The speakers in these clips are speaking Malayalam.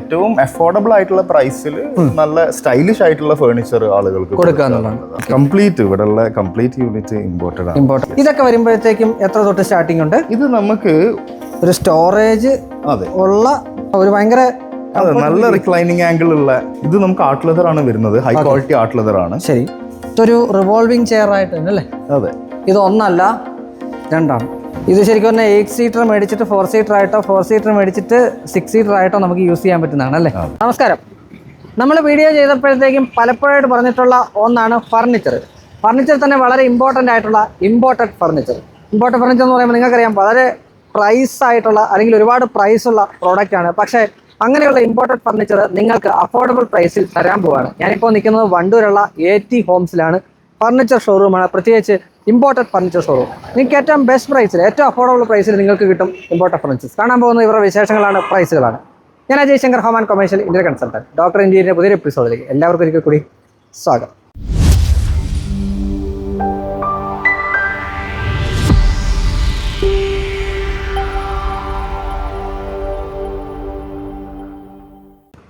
ഏറ്റവും അഫോർഡബിൾ ആയിട്ടുള്ള പ്രൈസിൽ നല്ല സ്റ്റൈലിഷ് ആയിട്ടുള്ള ഫേർണിച്ചർ ആളുകൾക്ക് കൊടുക്കാന്നുള്ളതാണ്. കംപ്ലീറ്റ് കംപ്ലീറ്റ് ഉള്ള കംപ്ലീറ്റ് യൂണിറ്റ് ഇമ്പോർട്ടഡ് ആണ്. ഇതൊക്കെ വരുമ്പോഴത്തേക്കും എത്ര തൊട്ട് സ്റ്റാർട്ടിംഗ് ഉണ്ട്? ഇത് നമുക്ക് ഒരു സ്റ്റോറേജ് അതെ. ഉള്ള ഒരു ഭയങ്കര അതെ നല്ല റിക്ലൈനിങ് ആംഗിൾ ഉള്ള ഇത് നമുക്ക് ആർട്ട് ലെതർ ആണ് വരുന്നത്. ഹൈ ക്വാളിറ്റി ആർട്ട് ലെതർ ആണ്. ശരി. ഇതൊരു റിവോൾവിംഗ് ചെയർ ആയിട്ട് തന്നെ അല്ലേ? അതെ. ഇത് ഒന്നല്ല രണ്ടാണ്. ഇത് ശരിക്കും പറഞ്ഞാൽ എയ്റ്റ് സീറ്റർ മേടിച്ചിട്ട് ഫോർ സീറ്റർ ആയിട്ടോ ഫോർ സീറ്റർ മേടിച്ചിട്ട് സിക്സ് സീറ്റർ ആയിട്ടോ നമുക്ക് യൂസ് ചെയ്യാൻ പറ്റുന്നതാണ് അല്ലേ? നമസ്കാരം. നമ്മൾ വീഡിയോ ചെയ്തപ്പോഴത്തേക്കും പലപ്പോഴായിട്ട് പറഞ്ഞിട്ടുള്ള ഒന്നാണ് ഫർണിച്ചർ ഫർണിച്ചർ തന്നെ വളരെ ഇമ്പോർട്ടന്റ് ആയിട്ടുള്ള ഇമ്പോർട്ടഡ് ഫർണിച്ചർ ഇമ്പോർട്ടഡ് ഫർണിച്ചർ എന്ന് പറയുമ്പോൾ നിങ്ങൾക്കറിയാം വളരെ പ്രൈസ് ആയിട്ടുള്ള അല്ലെങ്കിൽ ഒരുപാട് പ്രൈസ് ഉള്ള പ്രോഡക്റ്റ് ആണ്. പക്ഷേ അങ്ങനെയുള്ള ഇമ്പോർട്ടഡ് ഫർണിച്ചർ നിങ്ങൾക്ക് അഫോർഡബിൾ പ്രൈസിൽ തരാൻ പോവാണ്. ഞാനിപ്പോൾ നിൽക്കുന്നത് വണ്ടൂരുള്ള എ ടി ഹോംസിലാണ് ഫർണിച്ചർ ഷോറൂമാണ് പ്രത്യേകിച്ച് ഇമ്പോർട്ടഡ് ഫർണിച്ചർ ഷോറൂം നിങ്ങൾക്ക് ഏറ്റവും ബെസ്റ്റ് പ്രൈസിൽ ഏറ്റവും അഫോർഡബിൾ പ്രൈസിൽ നിങ്ങൾക്ക് കിട്ടും ഇമ്പോർട്ടഡ് ഫർണിച്ചേഴ്സ് കാണാൻ പോകുന്ന ഇവരുടെ വിശേഷങ്ങളാണ് പ്രൈസുകളാണ് ഞാൻ Ajay Shankar home and commercial India consultant doctor ഇന്ത്യയുടെ പുതിയൊരു എപ്പിസോഡിലേക്ക് എല്ലാവർക്കും ഒരിക്കൽ കൂടി സ്വാഗതം.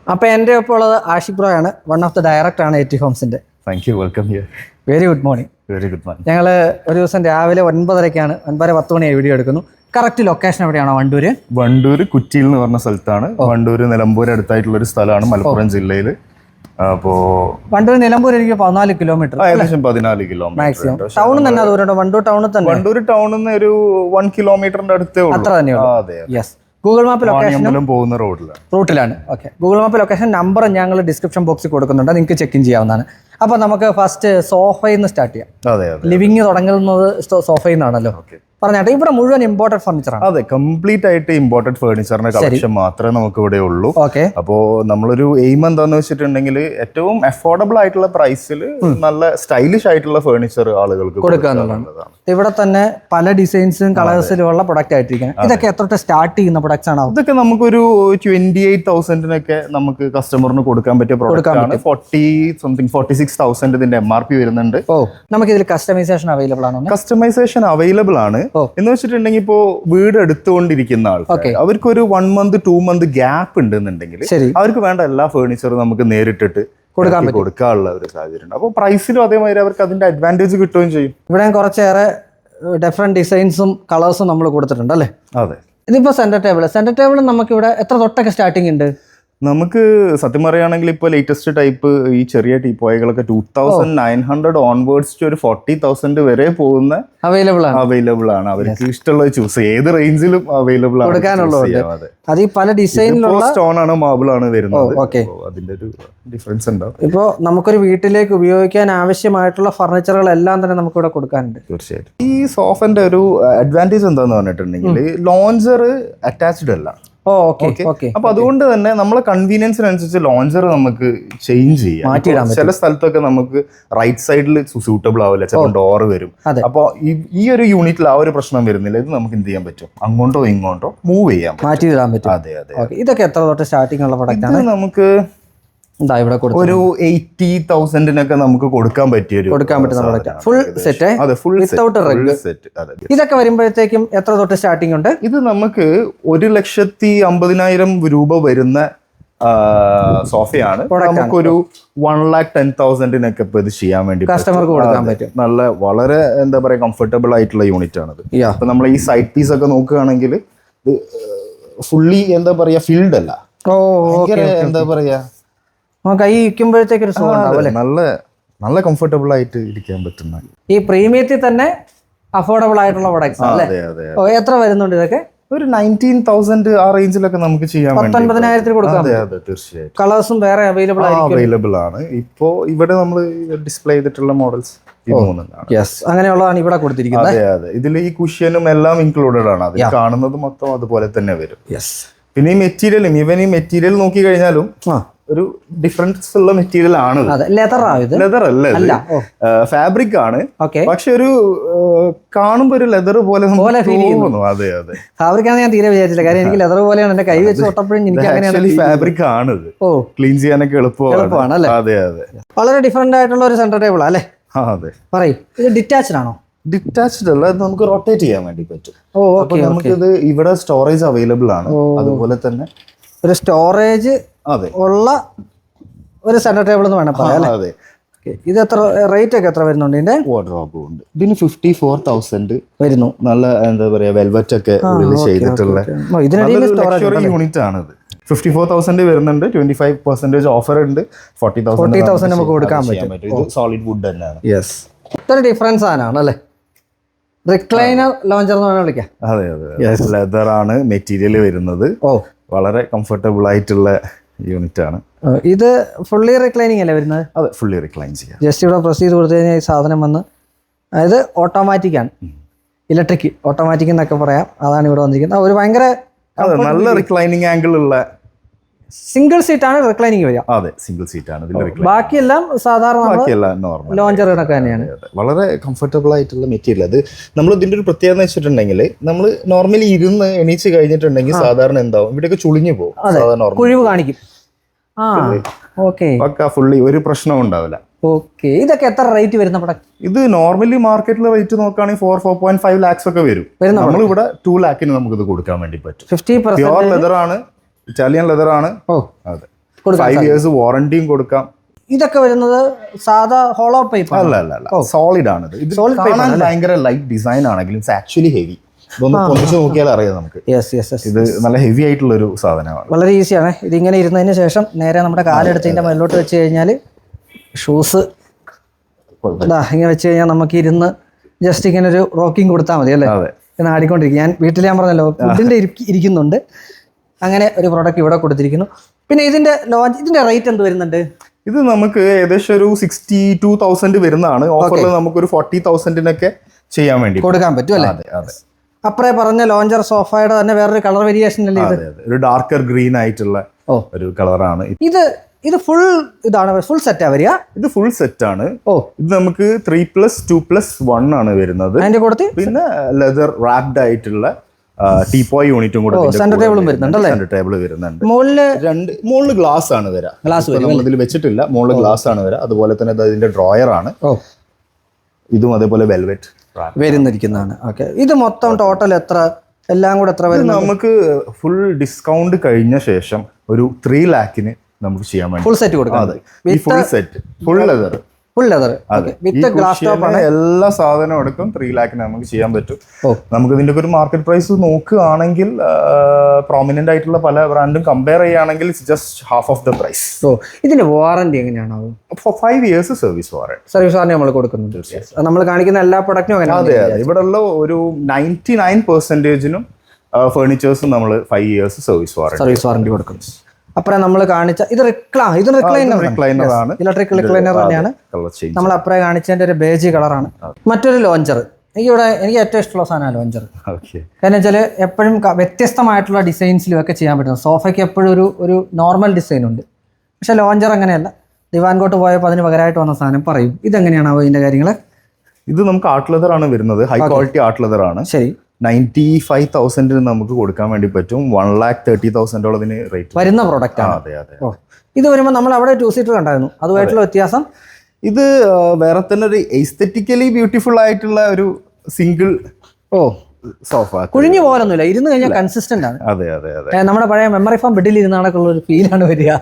അപ്പോൾ എന്റെ ഒപ്പം ഉള്ളത് ആഷിഖ് ബ്രോയാണ് വൺ ഓഫ് ദ ഡയറക്ടറാണ് A T ഹോംസിന്റെ thank you welcome here very good morning very good morning ഞങ്ങൾ ഒരു ദിവസം രാവിലെ ഒൻപതരയ്ക്കാണ് ഒൻപതര പത്ത് മണിയായി വീഡിയോ എടുക്കുന്നു. കറക്റ്റ് ലൊക്കേഷൻ എവിടെയാണോ? വണ്ടൂര്? വണ്ടൂര് കുറ്റിയിൽ എന്ന് പറഞ്ഞ സ്ഥലത്താണ്. വണ്ടൂര് നിലമ്പൂർ അടുത്തായിട്ടുള്ള ഒരു സ്ഥലമാണ് മലപ്പുറം ജില്ലയിൽ അപ്പോ വണ്ടൂർ നിലമ്പൂർ എനിക്ക് പതിനാല് കിലോമീറ്റർ ഏകദേശം പതിനാല് കിലോമീറ്റർ മാക്സിമം ടൗണിൽ തന്നെ വണ്ടൂർ ടൗണിൽ തന്നെ? വണ്ടൂർ ടൗണിൽ നിന്ന് ഒരു വൺ കിലോമീറ്ററിന്റെ അടുത്തേ ഉള്ളൂ. അത്ര തന്നെയുള്ളൂ ആ, യെസ് ഗൂഗിൾ മാപ്പ് ലൊക്കേഷൻ പോകുന്ന റോഡിലാണ്. റൂട്ടിലാണ്. Okay Google map location number ഞങ്ങൾ ഡിസ്ക്രിപ്ഷൻ ബോക്സിൽ കൊടുക്കുന്നുണ്ട്. നിങ്ങൾക്ക് ചെക്ക് ഇൻ ചെയ്യാവുന്നതാണ്. അപ്പോൾ നമുക്ക് ഫസ്റ്റ് സോഫയിൽ നിന്ന് സ്റ്റാർട്ട് ചെയ്യാം. ലിവിങ് തുടങ്ങുന്നത് സോഫയിൽ നിന്നാണല്ലോ. ഓക്കെ പറഞ്ഞാട്ടെ ഇവിടെ മുഴുവൻ ഇമ്പോർട്ടഡ് ഫർണിച്ചർ ആണ്. അതെ കംപ്ലീറ്റ് ആയിട്ട് ഇമ്പോർട്ടഡ് ഫർണിച്ചറിന്റെ കളക്ഷൻ മാത്രമേ നമുക്ക് ഇവിടെ ഉള്ളൂ. ഓക്കെ. അപ്പോ നമ്മളൊരു എയിം എന്താന്ന് വെച്ചിട്ടുണ്ടെങ്കിൽ ഏറ്റവും അഫോർഡബിൾ ആയിട്ടുള്ള പ്രൈസിൽ നല്ല സ്റ്റൈലിഷ് ആയിട്ടുള്ള ഫർണിച്ചർ ആളുകൾക്ക് കൊടുക്കുക എന്നുള്ളതാണ്. ഇവിടെ തന്നെ പല ഡിസൈൻസും കളേഴ്സിലും ഉള്ള പ്രൊഡക്റ്റ് ആയിട്ടിരിക്കുന്നത് ഇതൊക്കെ എത്ര സ്റ്റാർട്ട് ചെയ്യുന്ന പ്രൊഡക്ട്സ് ആണ് ഇതൊക്കെ നമുക്കൊരു ട്വന്റി എയ്റ്റ് തൗസൻഡിനൊക്കെ നമുക്ക് കസ്റ്റമറിന് കൊടുക്കാൻ പറ്റിയ പ്രോഡക്റ്റ് ആണ്. Forty something forty six thousand ഇതിന്റെ എം ആർ പി വരുന്നുണ്ട്. ഓ നമുക്ക് ഇതിൽ കസ്റ്റമൈസേഷൻ അവൈലബിൾ ആണോ? കസ്റ്റമൈസേഷൻ അവൈലബിൾ ആണ്. എന്ന് വെച്ചിട്ടുണ്ടെങ്കിൽ ഇപ്പോ വീട് എടുത്തുകൊണ്ടിരിക്കുന്ന ആൾക്കാർ. അവർക്ക് ഒരു one month two month gap ഉണ്ടെന്നുണ്ടെങ്കിൽ അവർക്ക് വേണ്ട എല്ലാ ഫേർണിച്ചറും നമുക്ക് നേരിട്ടിട്ട് കൊടുക്കാൻ കൊടുക്കാനുള്ള ഒരു സാഹചര്യം ഉണ്ട്. അപ്പോൾ പ്രൈസിലും അതേമാതിരി അവർക്ക് അതിന്റെ അഡ്വാന്റേജ് കിട്ടുകയും ചെയ്യും. ഇവിടെ കുറച്ചേറെ ഡിഫറെന്റ് ഡിസൈൻസും കളേഴ്സും നമ്മൾ കൊടുത്തിട്ടുണ്ട് അല്ലേ? അതെ. ഇതിപ്പോ സെന്റർ ടേബിൾ സെന്റർ ടേബിൾ നമുക്ക് ഇവിടെ എത്ര തൊട്ടൊക്കെ സ്റ്റാർട്ടിംഗ് ഉണ്ട്? നമുക്ക് സത്യം പറയുകയാണെങ്കിൽ ഇപ്പോൾ ലേറ്റസ്റ്റ് ടൈപ്പ് ഈ ചെറിയ ടീപ്പോയകളൊക്കെ two thousand nine hundred onwards to ഒരു ഫോർട്ടി തൗസൻഡ് വരെ പോകുന്ന അവൈലബിൾ ആണ്. അവൈലബിൾ ആണ്. അവർക്ക് ഇഷ്ടമുള്ളത് ചൂസ് ഏത് റേഞ്ചിലും അവൈലബിൾ ആണ് അത്. ഈ പല ഡിസൈനിലുള്ള സ്റ്റോൺ ആണ് മാബിൾ ആണ് വരുന്നത്. അതിന്റെ ഒരു ഡിഫറൻസ് ഉണ്ടാവും ഇപ്പോൾ നമുക്കൊരു വീട്ടിലേക്ക് ഉപയോഗിക്കാൻ ആവശ്യമായിട്ടുള്ള ഫർണിച്ചറുകൾ എല്ലാം തന്നെ നമുക്ക് ഇവിടെ കൊടുക്കാനുണ്ട്. തീർച്ചയായിട്ടും. ഈ സോഫന്റെ ഒരു അഡ്വാന്റേജ് എന്താന്ന് പറഞ്ഞിട്ടുണ്ടെങ്കിൽ ലോഞ്ചർ അറ്റാച്ച്ഡ് അല്ല. അപ്പൊ അതുകൊണ്ട് തന്നെ നമ്മളെ കൺവീനിയൻസിനനുസരിച്ച് ലോഞ്ചർ നമുക്ക് ചേഞ്ച് ചെയ്യാം. ചില സ്ഥലത്തൊക്കെ നമുക്ക് റൈറ്റ് സൈഡിൽ സൂട്ടബിൾ ആവില്ല. ചിലപ്പോൾ ഡോർ വരും. അപ്പൊ ഈ- ഒരു യൂണിറ്റിൽ ആ ഒരു പ്രശ്നം വരുന്നില്ല. ഇത് നമുക്ക് എന്ത് ചെയ്യാൻ പറ്റും? അങ്ങോട്ടോ ഇങ്ങോട്ടോ മൂവ് ചെയ്യാം മാറ്റി ഇടാൻ പറ്റും. അതെ അതെ ഇതൊക്കെ എത്ര തൊട്ട് സ്റ്റാർട്ടിംഗ് ഉള്ള പ്രൊഡക്റ്റ് ആണ്? നമുക്ക് ഇവിടെ ഒരു എയ്റ്റി തൗസൻഡിനൊക്കെ നമുക്ക് കൊടുക്കാൻ പറ്റിയ കൊടുക്കാൻ പറ്റുന്ന ഫുൾ സെറ്റ് അതെ ഫുൾ വിത്തൗട്ട് റെഗ് സെറ്റ് അതെ ഇതൊക്കെ വരുമ്പോഴത്തേക്കും എത്ര തൊട്ട് സ്റ്റാർട്ടിംഗ് ഉണ്ട്? ഇത് നമുക്ക് ഒരു ലക്ഷത്തി അമ്പതിനായിരം രൂപ വരുന്ന സോഫയാണ്. നമുക്കൊരു വൺ ലാക്ക് ടെൻ തൗസൻഡിനൊക്കെ ഇപ്പൊ ഇത് ചെയ്യാൻ വേണ്ടി കസ്റ്റമർക്ക് കൊടുക്കാൻ. പറ്റും. നല്ല വളരെ എന്താ പറയാ കംഫർട്ടബിൾ ആയിട്ടുള്ള യൂണിറ്റ് ആണത് അപ്പൊ നമ്മൾ ഈ സൈഡ് പീസ് ഒക്കെ നോക്കുകയാണെങ്കിൽ ഫുള്ളി എന്താ പറയാ ഫീൽഡ് അല്ല. എന്താ പറയാ നമുക്ക് കൈ ഇരിക്കുമ്പോഴത്തേക്ക് ഒരു സുഖം ഉണ്ടാവും നല്ല നല്ല കംഫർട്ടബിൾ ആയിട്ട് ഇരിക്കാൻ പറ്റുന്ന. ഈ പ്രീമിയത്തിൽ തന്നെ അഫോർഡബിൾ ആയിട്ടുള്ള പ്രൊഡക്ട്സ് അല്ലേ? എത്ര വരുന്നുണ്ട് ഇതൊക്കെ? ഒരു നയന്റീൻ തൗസൻഡ് ആ റേഞ്ചിലൊക്കെ നമുക്ക് ചെയ്യാൻ പത്തൊൻപതിനായിരത്തിൽ കൊടുക്കാം അതെ അതെ തീർച്ചയായും കളേഴ്സും വേറെ അവൈലബിൾ അവൈലബിൾ ആണ്. ഇപ്പോ ഇവിടെ നമ്മൾ ഡിസ്പ്ലേ ചെയ്തിട്ടുള്ള മോഡൽസ് ഈ അങ്ങനെയുള്ളതാണ് ഇവിടെ കൊടുത്തിരിക്കുന്നത്. അതെ അതെ. ഇതിൽ ഈ കുഷ്യനും എല്ലാം ഇൻക്ലൂഡഡ് ആണ്. അത് കാണുന്നത് മൊത്തം അതുപോലെ തന്നെ വരും. പിന്നെ ഈ മെറ്റീരിയലും ഇവൻ ഈ മെറ്റീരിയൽ നോക്കി കഴിഞ്ഞാലും ഒരു ഡിഫറൻസ് ഉള്ള മെറ്റീരിയൽ ആണ് ലെതർ അല്ല അല്ല ഫാബ്രിക് ആണ്. പക്ഷെ ഒരു കാണുമ്പോ ഒരു ലെതർ പോലെ തോന്നുന്നു. അതെ അതെ. ഫാബ്രിക്കാണ് ഞാൻ തീരെ വിചാരിച്ചില്ല. കാര്യം എനിക്ക് ലെതർ പോലെയാണ്. എന്റെ കൈ വെച്ച് തൊട്ടപ്പോഴും എനിക്ക് അങ്ങനെയാണ് ഫാബ്രിക് ആണ് ഓ. ക്ലീൻ ചെയ്യാനൊക്കെ എളുപ്പമാണ്. അല്ലേ? അതെ അതെ. വളരെ ഡിഫറെന്റ് ആയിട്ടുള്ള ഒരു സെന്റർ ടേബിൾ അല്ലേ? അതെ. പറയും. ഇത് ഡിറ്റാച്ച്ഡ് ആണോ? ഡിറ്റാച്ച്ഡ് അല്ല ഇത് നമുക്ക് റൊട്ടേറ്റ് ചെയ്യാൻ വേണ്ടി പറ്റും. അപ്പൊ നമുക്കിത് ഇവിടെ സ്റ്റോറേജ് അവൈലബിൾ ആണ്. അതുപോലെ തന്നെ ഒരു സ്റ്റോറേജ് ഉള്ള ഒരു സെന്റർ ടേബിൾ എന്ന് വേണം പറയാം അതെ. ഇത് എത്ര റേറ്റ് ഒക്കെ എത്ര വരുന്നുണ്ട് ഇതിന്റെ? വാർഡ്രോബ് ഉണ്ട്. ഇതിന് ഫിഫ്റ്റി ഫോർ തൗസൻഡ് വരുന്നു. നല്ല എന്താ പറയാ വെൽവെറ്റ് ഒക്കെ ചെയ്തിട്ടുള്ള യൂണിറ്റ് ആണിത്. ഫിഫ്റ്റി ഫോർ തൗസൻഡ് വരുന്നുണ്ട്. ട്വന്റി ഫൈവ് പെർസെന്റേജ് ഓഫർ ഉണ്ട്. ഫോർട്ടി 40,000 നമുക്ക് കൊടുക്കാൻ പറ്റും. ഇത് സോളിഡ് വുഡ് തന്നെയാണ്. യെസ് ഇത്ര ഡിഫറൻസ് ആണ് അല്ലേ? റിക്ലൈനർ ലോഞ്ചർ എന്ന് വിളിക്കാം. അതെ അതെ ലെതർ ആണ് മെറ്റീരിയൽ വരുന്നത്. ഓ. വളരെ കംഫർട്ടബിൾ ആയിട്ടുള്ള യൂണിറ്റ് ആണ് ഇത് ഫുള്ളി റിക്ലൈനിങ് അല്ലേ വരുന്നത്? അതെ ഫുള്ളി റിക്ലൈൻ ചെയ്യാം. ജസ്റ്റ് ഇവിടെ പ്രസ് ചെയ്ത് കൊടുത്തു കഴിഞ്ഞാൽ ഈ സാധനം വന്ന് അതായത് ഓട്ടോമാറ്റിക് ആണ്. ഇലക്ട്രിക് ഓട്ടോമാറ്റിക് എന്നൊക്കെ പറയാം. അതാണ് ഇവിടെ വന്നിരിക്കുന്നത്. ഒരു ഭയങ്കര നല്ല റിക്ലൈനിങ് ആംഗിൾ ഉള്ള സിംഗിൾ സീറ്റ് ആണ് റിക്ലൈനിങ് വരിക. അതെ സിംഗിൾ സീറ്റ് ആണ് ബാക്കിയെല്ലാം സാധാരണ ലോഞ്ചർ കണക്ക് തന്നെയാണ്. വളരെ കംഫർട്ടബിൾ ആയിട്ടുള്ള മെറ്റീരിയൽ അത് നമ്മൾ ഇതിന്റെ ഒരു പ്രത്യേകത വെച്ചിട്ടുണ്ടെങ്കിൽ നമ്മൾ നോർമലി ഇരുന്ന് എണീച്ച് കഴിഞ്ഞിട്ടുണ്ടെങ്കിൽ സാധാരണ എന്താവും? ഇവിടെയൊക്കെ ചുളിഞ്ഞു പോകും. കുഴിവ് കാണിക്കും. ഓക്കെ. പക്ക ഫുള്ളി ഒരു പ്രശ്നവും ഉണ്ടാവില്ല. ഓക്കെ. ഇതൊക്കെ എത്ര റേറ്റ് വരുന്ന പ്രൊഡക്റ്റ് ഇത് നോർമലി മാർക്കറ്റിലെ റേറ്റ് നോക്കുകയാണെങ്കിൽ four four point five lakhs ഒക്കെ വരും. നമ്മൾ ഇവിടെ ടു ലാക്കിന് നമുക്ക് ഇത് കൊടുക്കാൻ വേണ്ടി പറ്റും. ഫിഫ്റ്റി പ്യുവർ ലെതർ ആണ് ഇറ്റാലിയൻ ലെതർ ആണ്. അതെ. ഫൈവ് ഇയേഴ്സ് വാറണ്ടിയും കൊടുക്കാം. ഇതൊക്കെ വരുന്നത് സാധാ ഹോളോ പൈപ്പ് അല്ല അല്ല സോളിഡ് ആണ് ഇത് സോളിഡ് ഭയങ്കര ലൈറ്റ് ഡിസൈൻ ആണെങ്കിലും ഇറ്റ്സ് ആക്ച്വലി ഹെവി ഇതൊന്ന് പൊന്നിച്ച് നോക്കിയാൽ അറിയാം നമുക്ക്. യെസ് യെസ് യെസ് ഇത് നല്ല ഹെവി ആയിട്ടുള്ള ഒരു സാധനമാണ്. വളരെ ഈസിയാണ് ഇതിങ്ങനെ ഇരുന്നതിന് ശേഷം നേരെ നമ്മുടെ കാലെടുത്തതിന്റെ മേലോട്ട് വെച്ച് കഴിഞ്ഞാൽ ഷൂസ് ഇങ്ങനെ വെച്ച് കഴിഞ്ഞാൽ നമുക്ക് ഇരുന്ന് ജസ്റ്റ് ഇങ്ങനെ ഒരു റോക്കിംഗ് കൊടുത്താൽ മതി അല്ലേ? ഇങ്ങനെ ആടിക്കൊണ്ടിരിക്കും. ഞാൻ വീട്ടിൽ ഞാൻ പറഞ്ഞല്ലോ ഫുഡിന്റെ ഇരിക്കുന്നുണ്ട്. അങ്ങനെ ഒരു പ്രോഡക്റ്റ് ഇവിടെ കൊടുത്തിരിക്കുന്നു. പിന്നെ ഇതിന്റെ ലോഞ്ച് ഇതിന്റെ റേറ്റ് എന്ത് വരുന്നുണ്ട്? ഇത് നമുക്ക് ഏകദേശം ഒരു സിക്സ്റ്റി ടു തൗസൻഡ് വരുന്നതാണ് ഓഫറിൽ നമുക്കൊരു ഫോർട്ടി തൗസൻഡിനൊക്കെ ചെയ്യാൻ വേണ്ടി കൊടുക്കാൻ പറ്റും അല്ലേ? അതെ അതെ. അപ്പറേ പറഞ്ഞ ലോഞ്ചർ സോഫയുടെ തന്നെ വേറൊരു കളർ വേരിയേഷൻ അല്ലേ ഇത് ഒരു ഡാർക്കർ ഗ്രീൻ ആയിട്ടുള്ള. ഒരു കളറാണ്. ഇത് ഇത് ഫുൾ ഇതാണ് ഫുൾ സെറ്റാ വരിക? ഇത് ഫുൾ സെറ്റ് ആണ്. ഓ. ഇത് നമുക്ക് three plus two plus one ആണ് വരുന്നത്. അതിന്റെ കൂടെ പിന്നെ ലെതർ റാപ്ഡ് ആയിട്ടുള്ള ടീപ്പോയ് യൂണിറ്റും കൂടെ സെന്റർ ടേബിളും വരുന്നുണ്ട്. അല്ലേ? സെന്റർ ടേബിൾ വരുന്നുണ്ട്. മുകളിൽ രണ്ട് മുകളിൽ ഗ്ലാസ് ആണ് വരാ ഗ്ലാസ് നമ്മൾ ഇതിൽ വെച്ചിട്ടില്ല. മുകളിൽ ഗ്ലാസ് ആണ് വരാ അതുപോലെ തന്നെ ഇത് ഇതിന്റെ ഡ്രോയർ ആണ്. ഇതും അതേപോലെ വെൽവെറ്റ് വരുന്നിരിക്കുന്നതാണ്. ഓക്കെ ഇത് മൊത്തം ടോട്ടൽ എത്ര എല്ലാം കൂടെ എത്ര വരും നമുക്ക് ഫുൾ ഡിസ്കൗണ്ട് കഴിഞ്ഞ ശേഷം ഒരു ത്രീ ലാക്കിന് നമുക്ക് ചെയ്യാൻ വേണ്ടി. ഫുൾ സെറ്റ് കൊടുക്കാം അതെ full set full leather full leather with glass top ആണ്. എല്ലാ സാധനവും എടുക്കും. ത്രീ ലാക്കിന് നമുക്ക് ചെയ്യാൻ പറ്റും. നമുക്ക് ഇതിന്റെ ഒരു മാർക്കറ്റ് പ്രൈസ് നോക്കുകയാണെങ്കിൽ പ്രോമിനന്റ് ആയിട്ടുള്ള പല ബ്രാൻഡും കമ്പയർ ചെയ്യുകയാണെങ്കിൽ it's just half of the price ഇതിന്റെ വാറന്റി എങ്ങനെയാണോ? Four five years service warrant service warranty നമ്മൾ കൊടുക്കുന്നുണ്ട്. നമ്മൾ കാണിക്കുന്ന എല്ലാ പ്രൊഡക്റ്റും അങ്ങനെ അതെ അതെ. ഇവിടെ ഉള്ള ഒരു നയന്റി നയൻ പെർസെന്റേജിനും ഫേർണിച്ചേഴ്സും നമ്മൾ five years service warrant service warranty കൊടുക്കും. അപ്പറേ നമ്മൾ കാണിച്ച ഇത് റിക്ലാ ഇത് റിക്ലൈനർ ആണ്. ഇലക്ട്രിക് റിക്ലൈനർ തന്നെയാണ്. നമ്മൾ അപ്പറേ കാണിച്ചതിന്റെ ഒരു ബേജി കളറാണ് മറ്റൊരു ലോഞ്ചർ എനിക്ക് ഇവിടെ എനിക്ക് ഏറ്റവും ഇഷ്ടമുള്ള സാധനമാണ് ലോഞ്ചർ കാരണം വെച്ചാൽ എപ്പോഴും വ്യത്യസ്തമായിട്ടുള്ള ഡിസൈൻസിലും ഒക്കെ ചെയ്യാൻ പറ്റുന്നു സോഫയ്ക്ക് എപ്പോഴും ഒരു ഒരു നോർമൽ ഡിസൈൻ ഉണ്ട്. പക്ഷെ ലോഞ്ചർ അങ്ങനെയല്ല. ദിവാൻകോട്ട് പോയപ്പോൾ അതിന് പകരമായിട്ട് വന്ന സാധനം പറയും. ഇതെങ്ങനെയാണ് ഇതിന്റെ കാര്യങ്ങൾ ഇത് നമുക്ക് ആർട്ട് ലെതർ ആണ് വരുന്നത്. ഹൈ ക്വാളിറ്റി ആർട്ട് ലെതർ ആണ്. ശരി. നയന്റി ഫൈവ് തൗസൻഡിന് നമുക്ക് കൊടുക്കാൻ വേണ്ടി പറ്റും. വൺ ലാക്ക് തേർട്ടി തൗസൻഡോളതിന് റേറ്റ് വരുന്ന പ്രോഡക്റ്റ് ആണ്. അതെ അതെ ഇത് വരുമ്പോൾ നമ്മൾ അവിടെ ടു സീറ്റർ കണ്ടായിരുന്നു. അതുമായിട്ടുള്ള വ്യത്യാസം? ഇത് വേറെ തന്നെ ഒരു എസ്തെറ്റിക്കലി ബ്യൂട്ടിഫുൾ ആയിട്ടുള്ള ഒരു സിംഗിൾ ഓ. സോഫ കുഴിഞ്ഞു പോകാനൊന്നുമില്ല. ഇരുന്ന് കഴിഞ്ഞാൽ കൺസിസ്റ്റന്റ് ആണ്. അതെ അതെ അതെ. നമ്മുടെ പഴയ മെമ്മറി ഫോം ബെഡിൽ ഇരുന്നാണൊക്കെയുള്ള ഒരു ഫീലാണ് വരിക.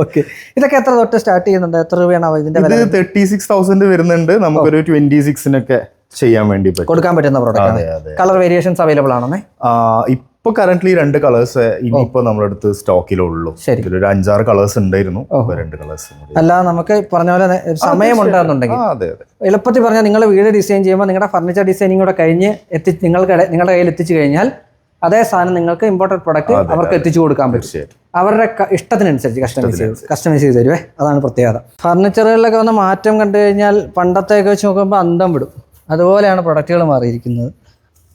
ഓക്കെ ഇതൊക്കെ എത്ര തൊട്ട് സ്റ്റാർട്ട് ചെയ്യുന്നുണ്ട്? എത്ര രൂപയാണ് ഇതിന്റെ തേർട്ടി സിക്സ് തൗസൻഡ് വരുന്നുണ്ട്. നമുക്കൊരു ട്വന്റി സിക്സിനൊക്കെ ചെയ്യാൻ വേണ്ടി കൊടുക്കാൻ പറ്റുന്ന പ്രോഡക്റ്റ് കളർ വേരിയേഷൻസ് അവൈലബിൾ ആണെന്നേ? ഇപ്പൊ കറന്റ്ലി രണ്ട് കളേഴ്സ് ഇനിയിപ്പോ നമ്മളടുത്ത് സ്റ്റോക്കിലുള്ളൂ. ശരി. ഒരു അഞ്ചാറ് കളേഴ്സ് ഉണ്ടായിരുന്നു. രണ്ട് കളേഴ്സ് അല്ല നമുക്ക് പറഞ്ഞ പോലെ അതെ എളുപ്പത്തിൽ പറഞ്ഞാൽ നിങ്ങൾ വീട് ഡിസൈൻ ചെയ്യുമ്പോൾ നിങ്ങളുടെ ഫർണിച്ചർ ഡിസൈനിങ് കൂടെ കഴിഞ്ഞ് എത്തി നിങ്ങൾക്ക് നിങ്ങളുടെ കയ്യിൽ എത്തിച്ചു കഴിഞ്ഞാൽ അതേ സാധനം നിങ്ങൾക്ക് ഇമ്പോർട്ടഡ് പ്രൊഡക്റ്റ് അവർക്ക് എത്തിച്ചു കൊടുക്കാൻ പറ്റും. അവരുടെ ഇഷ്ടത്തിനനുസരിച്ച് കസ്റ്റമൈസ് ചെയ്ത് കസ്റ്റമൈസ് ചെയ്ത് തരുവേ. അതാണ് പ്രത്യേകത. ഫർണിച്ചറുകളിലൊക്കെ വന്ന മാറ്റം കണ്ടു കഴിഞ്ഞാൽ പണ്ടത്തെയൊക്കെ വെച്ച് നോക്കുമ്പോൾ അന്തം വിടും. അതുപോലെയാണ് പ്രൊഡക്റ്റുകൾ മാറിയിരിക്കുന്നത്.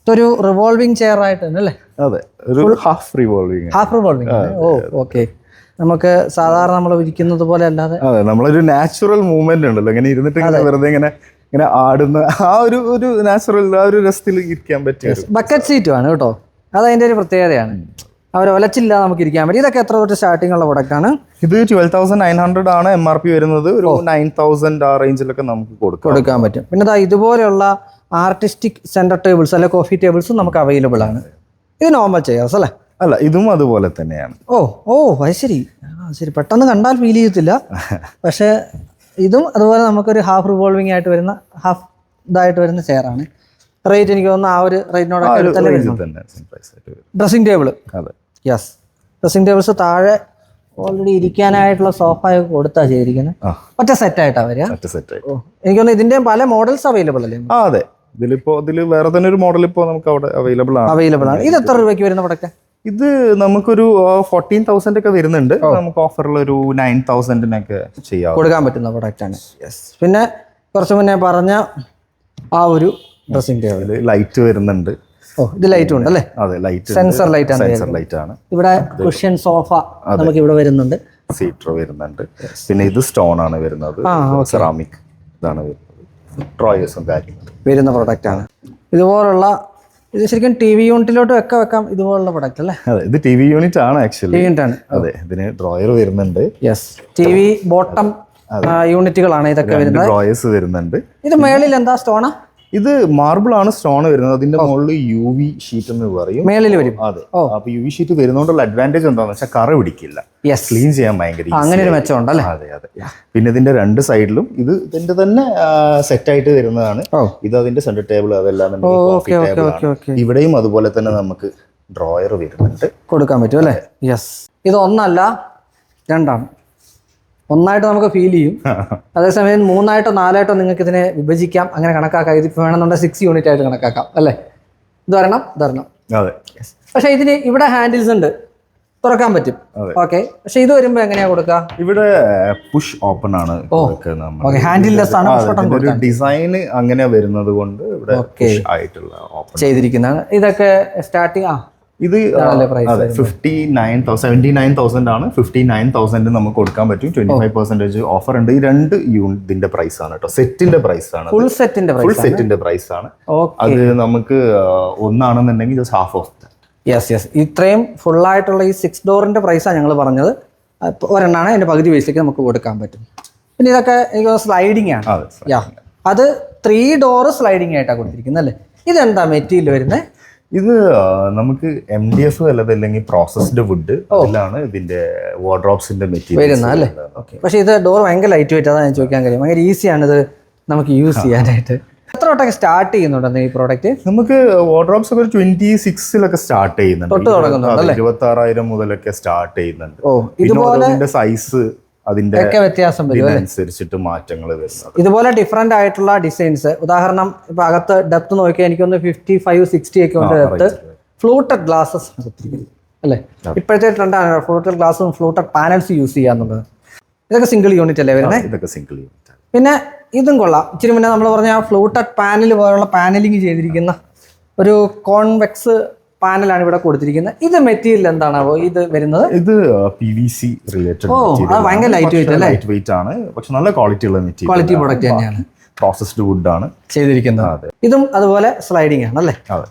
ഇതൊരു റിവോൾവിംഗ് ചെയർ ആയിട്ട് തന്നെ അല്ലേ? അതെ ഒരു ഹാഫ് റിവോൾവിംഗ് ഹാഫ് റിവോൾവിംഗ് ഓ ഓക്കെ നമുക്ക് സാധാരണ നമ്മൾ ഇരിക്കുന്നത് പോലെ അല്ലാതെ അതെ നമ്മളൊരു നാച്ചുറൽ മൂവ്മെന്റ് ഉണ്ടല്ലോ. ഇങ്ങനെ ഇരുന്നിട്ട് ഇങ്ങനെ വെറുതെ ഇങ്ങനെ ഇങ്ങനെ ആടുന്ന ആ ഒരു ഒരു നാച്ചുറൽ ആ ഒരു രസത്തിൽ ഇരിക്കാൻ പറ്റിയ ബക്കറ്റ് സീറ്റുമാണ് കേട്ടോ. അത് അതതിന്റെ ഒരു പ്രത്യേകതയാണ്. അവർ ഒലച്ചില്ല നമുക്ക് ഇരിക്കാൻ പറ്റും. ഇതൊക്കെ എത്ര തൊട്ട് സ്റ്റാർട്ടിംഗ് ഉള്ള പ്രൊഡക്റ്റാണ് ഇത് ട്വൽവ് തൗസൻഡ് നയൻ ഹൺഡ്രഡ് ആണ് എം ആർ പി വരുന്നത്. ഒരു നയൻ തൗസൻഡ് ആ റേഞ്ചിലൊക്കെ നമുക്ക് കൊടുക്കാം. കൊടുക്കാൻ പറ്റും. പിന്നെ ഇതുപോലെയുള്ള ആർട്ടിസ്റ്റിക് സെന്റർ ടേബിൾസ് അല്ലെ കോഫി ടേബിൾസും നമുക്ക് അവൈലബിൾ ആണ്. ഇത് നോർമൽ ചെയ്യാസ് അല്ലേ? അല്ല ഇതും അതുപോലെ തന്നെയാണ്. ഓ ഓ അത് ശരി. ശരി. പെട്ടെന്ന് കണ്ടാൽ ഫീൽ ചെയ്യത്തില്ല. പക്ഷേ ഇതും അതുപോലെ നമുക്കൊരു ഹാഫ് റിവോൾവിംഗ് ആയിട്ട് വരുന്ന ഹാഫ് ഇതായിട്ട് വരുന്ന ചെയറാണ് റേറ്റ് എനിക്ക് തോന്നുന്നു ആ ഒരു റേറ്റിനോട് ഡ്രസ്സിംഗ് ടേബിൾ അതെ. യെസ് ഡ്രസ്സിംഗ് ടേബിൾസ് താഴെ ഓൾറെഡി ഇരിക്കാനായിട്ടുള്ള സോഫയൊക്കെ കൊടുത്താ ചെയ്തിരിക്കുന്നത് ഒറ്റ സെറ്റ് ആയിട്ടാ വരിക. ഒറ്റ സെറ്റ് എനിക്ക് തോന്നുന്നു ഇതിന്റെ പല മോഡൽസ് അവൈലബിൾ അല്ലേ? ആ അതെ. ഇതിലിപ്പോ ഇതിൽ വേറെ തന്നെ ഒരു മോഡൽ ഇപ്പോൾ നമുക്ക് അവിടെ അവൈലബിൾ ആണ്. അവൈലബിൾ ആണ്. ഇത് എത്ര രൂപയ്ക്ക് വരുന്ന പ്രൊഡക്റ്റ് ഇത് നമുക്കൊരു ഫോർട്ടീൻ തൗസൻഡ് ഒക്കെ വരുന്നുണ്ട്. നമുക്ക് ഓഫറിൽ ഒരു നയൻ തൗസൻഡിനൊക്കെ ചെയ്യാം കൊടുക്കാൻ പറ്റുന്ന പ്രൊഡക്റ്റ് ആണ്. യെസ് പിന്നെ കുറച്ച് മുന്നേ പറഞ്ഞ ആ ഒരു ഡ്രസ്സിംഗ് ടേബിൾ ലൈറ്റ് വരുന്നുണ്ട്. ഓ ഇത് ലൈറ്റ് ഉണ്ട് അല്ലേ? അതെ ലൈറ്റ് സെൻസർ ലൈറ്റ് ആണ് സെൻസർ ലൈറ്റ് ആണ്. ഇവിടെ കുഷ്യൻ സോഫ നമുക്ക് ഇവിടെ വരുന്നുണ്ട്. സീറ്റർ വരുന്നുണ്ട്. പിന്നെ ഇത് സ്റ്റോൺ ആണ് വരുന്നത്. സെറാമിക് ഇതാണ് വരുന്നത്. കാര്യങ്ങളും. വരുന്ന പ്രൊഡക്റ്റ് ആണ്. ഇതുപോലുള്ള ഇത് ശരിക്കും ടി വി യൂണിറ്റിലോട്ട് ഒക്കെ വെക്കാം ഇതുപോലുള്ള പ്രൊഡക്റ്റ് അല്ലേ? അതെ ഇത് ടി വി യൂണിറ്റ് ആണ് ആക്ച്വലി യൂണിറ്റ് ആണ്. അതെ ഇതിന് ഡ്രോയർ വരുന്നുണ്ട്. യെസ് ടി വി ബോട്ടം യൂണിറ്റുകളാണ് ഇതൊക്കെ വരുന്നത്. ഡ്രോയേഴ്സ് വരുന്നുണ്ട്. ഇത് മേളിൽ എന്താ സ്റ്റോണാ ഇത് മാർബിൾ ആണ് സ്റ്റോൺ വരുന്നത്. അതിന്റെ മുകളിൽ യു വി ഷീറ്റ് എന്ന് പറയും. മേളിൽ വരും. അതെ. അപ്പൊ യു വി ഷീറ്റ് വരുന്നോണ്ടുള്ള അഡ്വാന്റേജ് എന്താണെന്ന് വെച്ചാൽ കറ പിടിക്കില്ല. ക്ലീൻ ചെയ്യാൻ ഭയങ്കര അങ്ങനെ ഒരു മെച്ചം മെച്ചമുണ്ട് അല്ലേ? അതെ അതെ. പിന്നെ ഇതിന്റെ രണ്ട് സൈഡിലും ഇത് ഇതിന്റെ തന്നെ സെറ്റ് ആയിട്ട് വരുന്നതാണ്. ഇത് അതിന്റെ സെന്റർ ടേബിൾ അതെല്ലാം ഇവിടെയും അതുപോലെ തന്നെ നമുക്ക് ഡ്രോയർ വരുന്നുണ്ട്. കൊടുക്കാൻ പറ്റും അല്ലേ? യെസ് ഇത് ഒന്നല്ല രണ്ടാണ് ഒന്നായിട്ട് നമുക്ക് ഫീൽ ചെയ്യും. അതേസമയം മൂന്നായിട്ടോ നാലായിട്ടോ നിങ്ങൾക്ക് ഇതിനെ വിഭജിക്കാം. അങ്ങനെ കണക്കാക്കാം. ഇതിപ്പോൾ വേണമെന്നുണ്ടെങ്കിൽ സിക്സ് യൂണിറ്റ് ആയിട്ട് കണക്കാക്കാം. അല്ലേ? ഇത് വരണം ഇത് വരണം. അതെ. പക്ഷേ ഇതിന് ഇവിടെ ഹാൻഡിൽസ് ഉണ്ട്. തുറക്കാൻ പറ്റും. ഓക്കെ പക്ഷെ ഇത് വരുമ്പോ എങ്ങനെയാ കൊടുക്കുക ഇവിടെ പുഷ് ഓപ്പൺ ആണ് ഹാൻഡിൽലെസ് ആണ് ഡിസൈൻ അങ്ങനെ വരുന്നത് കൊണ്ട് ഇവിടെ ആയിട്ടുള്ള ഓപ്പൺ ചെയ്തിരിക്കുന്നതാണ്. ഇതൊക്കെ സ്റ്റാർട്ടിങ് ആ ഇത് fifty nine seventy nine thousand ആണ്. ഫിഫ്റ്റി നയൻ തൗസൻഡ് നമുക്ക് കൊടുക്കാൻ പറ്റും. ട്വന്റി ഫൈവ് പെർസെന്റേജ് ഓഫർ ഉണ്ട്. ഈ രണ്ട് യൂണിറ്റിന്റെ പ്രൈസ് ആണ് കേട്ടോ സെറ്റിന്റെ പ്രൈസ് ആണ്. ഫുൾ സെറ്റിന്റെ ഫുൾ സെറ്റിന്റെ പ്രൈസ് ആണ്. അത് നമുക്ക് ഒന്നാണെന്നുണ്ടെങ്കിൽ just half off yes yes ഇത്രയും ഫുൾ ആയിട്ടുള്ള ഈ സിക്സ് ഡോറിന്റെ പ്രൈസാണ് ഞങ്ങൾ പറഞ്ഞത്. ഒരെണ്ണാണ്. അതിന്റെ പകുതി പൈസയ്ക്ക് നമുക്ക് കൊടുക്കാൻ പറ്റും. പിന്നെ ഇതൊക്കെ എനിക്ക് സ്ലൈഡിങ് ആണ്. അതെ യാ അത് ത്രീ ഡോർ സ്ലൈഡിങ് ആയിട്ടാണ് കൊടുത്തിരിക്കുന്നത് അല്ലേ? ഇതെന്താ മെറ്റീരിയൽ വരുന്നത് ഇത് നമുക്ക് എം ഡി എഫ് അല്ലാതെ അല്ലെങ്കിൽ പ്രോസസ്ഡ് വുഡ് അതിലാണ് ഇതിന്റെ വാർഡ്രോപ്സിന്റെ മെറ്റീരിയൽ പക്ഷേ ഇത് ഡോർ ഭയങ്കര ലൈറ്റ് വെയിറ്റ് അതാണ് ഞാൻ ചോദിക്കാൻ കാര്യം. ഭയങ്കര ഈസിയാണ് ഇത് നമുക്ക് യൂസ് ചെയ്യാനായിട്ട്. എത്ര തൊട്ടൊക്കെ സ്റ്റാർട്ട് ചെയ്യുന്നുണ്ടെന്ന് ഈ പ്രോഡക്റ്റ് നമുക്ക് വാർഡ്രോപ്സ് ഒക്കെ ട്വന്റി സിക്സിലൊക്കെ സ്റ്റാർട്ട് ചെയ്യുന്നുണ്ട്. ഇരുപത്തി ആറായിരം മുതലൊക്കെ സ്റ്റാർട്ട് ചെയ്യുന്നുണ്ട്. ഓ സൈസ് അതിന്റെ ഒക്കെ വ്യത്യാസം അനുസരിച്ചിട്ട് മാറ്റങ്ങൾ വരുന്നത് ഇതുപോലെ ഡിഫറെന്റ് ആയിട്ടുള്ള ഡിസൈൻസ് ഉദാഹരണം ഇപ്പൊ അകത്ത് ഡെപ്ത് നോക്കിയാൽ എനിക്കൊന്ന് ഫിഫ്റ്റി ഫൈവ് സിക്സ്റ്റി ഒക്കെ ഉണ്ട് ഡെപ്ത് ഫ്ലൂട്ടഡ് ഗ്ലാസസ് അല്ലേ? ഇപ്പോഴത്തെ ട്രെൻഡാണ് ഫ്ലൂട്ടഡ് ഗ്ലാസും ഫ്ലൂട്ടഡ് പാനൽസ് യൂസ് ചെയ്യാന്നുള്ളത് ഇതൊക്കെ സിംഗിൾ യൂണിറ്റ് അല്ലേ വരുന്നത് ഇതൊക്കെ സിംഗിൾ യൂണിറ്റ് പിന്നെ ഇതും കൊള്ളാം. ഇച്ചിരി മുന്നേ നമ്മൾ പറഞ്ഞ ഫ്ലൂട്ടഡ് പാനൽ പോലുള്ള പാനലിങ് ചെയ്തിരിക്കുന്ന ഒരു കോൺവെക്സ് പാനലാണ് ഇവിടെ കൊടുത്തിരിക്കുന്നത്. ഇത് മെറ്റീരിയൽ എന്താണാവോ? ഇത് വരുന്നത്? ഇത് പി വി സി റിലേറ്റഡ് ഓ അത് ഭയങ്കര ലൈറ്റ് വെയിറ്റ് അല്ലേ? ലൈറ്റ് വെയിറ്റ് ആണ്. പക്ഷെ നല്ല ക്വാളിറ്റി ഉള്ള മെറ്റീരിയൽ ക്വാളിറ്റി പ്രോഡക്റ്റ് തന്നെയാണ്. പ്രോസസ്ഡ് വുഡ് ആണ്. ചെയ്തിരിക്കുന്നത്. അതെ. ഇതും അതുപോലെ സ്ലൈഡിങ് ആണ് അല്ലേ? അതെ.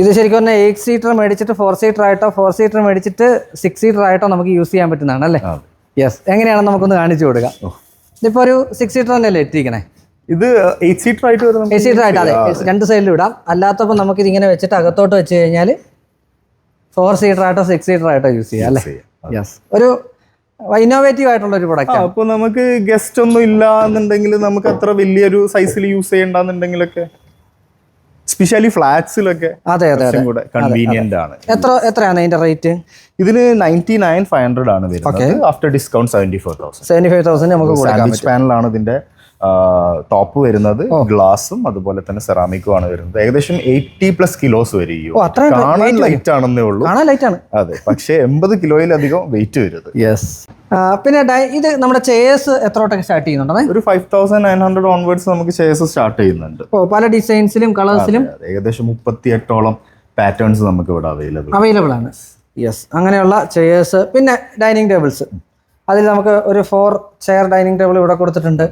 ഇത് ശരിക്കും പറഞ്ഞാൽ എയ്റ്റ് സീറ്റർ മേടിച്ചിട്ട് ഫോർ സീറ്റർ ആയിട്ടോ ഫോർ സീറ്റർ മേടിച്ചിട്ട് സിക്സ് സീറ്റർ ആയിട്ടോ നമുക്ക് യൂസ് ചെയ്യാൻ പറ്റുന്നതാണ് അല്ലേ? യെസ് എങ്ങനെയാണെന്ന് നമുക്കൊന്ന് കാണിച്ചു കൊടുക്കാം. ഇതിപ്പോൾ ഒരു സിക്സ് സീറ്റർ തന്നെയല്ലേ എത്തിക്കണേ ഇത് എയ്റ്റ് സീറ്റർ ആയിട്ട് എയ്റ്റ് സീറ്റർ ആയിട്ട് അതെ. രണ്ട് സൈഡിൽ ഇടാം. അല്ലാത്തപ്പോൾ നമുക്ക് ഇതിങ്ങനെ വെച്ചിട്ട് അകത്തോട്ട് വെച്ച് കഴിഞ്ഞാൽ ഫോർ സീറ്റർ ആയിട്ടോ സിക്സ് സീറ്റർ ആയിട്ടോ യൂസ് ചെയ്യാം അല്ലേ? യെസ് ഒരു ഇന്നോവേറ്റീവ് ആയിട്ടുള്ള ഒരു പ്രൊഡക്റ്റ് അപ്പൊ നമുക്ക് ഗസ്റ്റ് ഒന്നും ഇല്ല എന്നുണ്ടെങ്കിൽ നമുക്ക് അത്ര വലിയൊരു സൈസിൽ യൂസ് ചെയ്യണ്ടെന്നുണ്ടെങ്കിലൊക്കെ സ്പെഷ്യലി ഫ്ലാറ്റ്സിലൊക്കെ അതെ അതെ കൂടെ കൺവീനിയന്റ് ആണ്. എത്ര എത്രയാണ് അതിന്റെ റേറ്റ് ഇതിന് നയന്റി നയൻ ഫൈവ് ഹൺഡ്രഡ് ആണ് വരുന്നത്. After discount seventy four thousand seventy five thousand നമുക്ക് പാനലാണ് ഇതിന്റെ ടോപ്പ് വരുന്നത് ഗ്ലാസും അതുപോലെ തന്നെ സെറാമിക്കും ആണ് വരുന്നത്. ഏകദേശം എയ്റ്റി പ്ലസ് കിലോസ് വരും ഓ അത്രയും കാണാൻ ലൈറ്റ് ആണെന്നേ ഉള്ളൂ. കാണാൻ ലൈറ്റ് ആണ്. അതെ പക്ഷേ എൺപത് കിലോയിലധികം വെയിറ്റ് വരുന്നത് യെസ് പിന്നെ ഇത് നമ്മുടെ ചെയർസ് എത്ര തൊട്ടൊക്കെ സ്റ്റാർട്ട് ചെയ്യുന്നുണ്ട് ഒരു five thousand nine hundred onwards നമുക്ക് ചെയർസ് സ്റ്റാർട്ട് ചെയ്യുന്നുണ്ട്. ഓ പല ഡിസൈൻസിലും കളേഴ്സിലും ഏകദേശം മുപ്പത്തി എട്ടോളം പാറ്റേൺസ് നമുക്ക് ഇവിടെ അവൈലബിൾ അവൈലബിൾ ആണ്. യെസ് അങ്ങനെയുള്ള ചെയേഴ്സ് പിന്നെ ഡൈനിങ് ടേബിൾസ് അതിൽ നമുക്ക് ഒരു ഫോർ ചെയർ ഡൈനിങ് ടേബിൾ ഇവിടെ കൊടുത്തിട്ടുണ്ട്.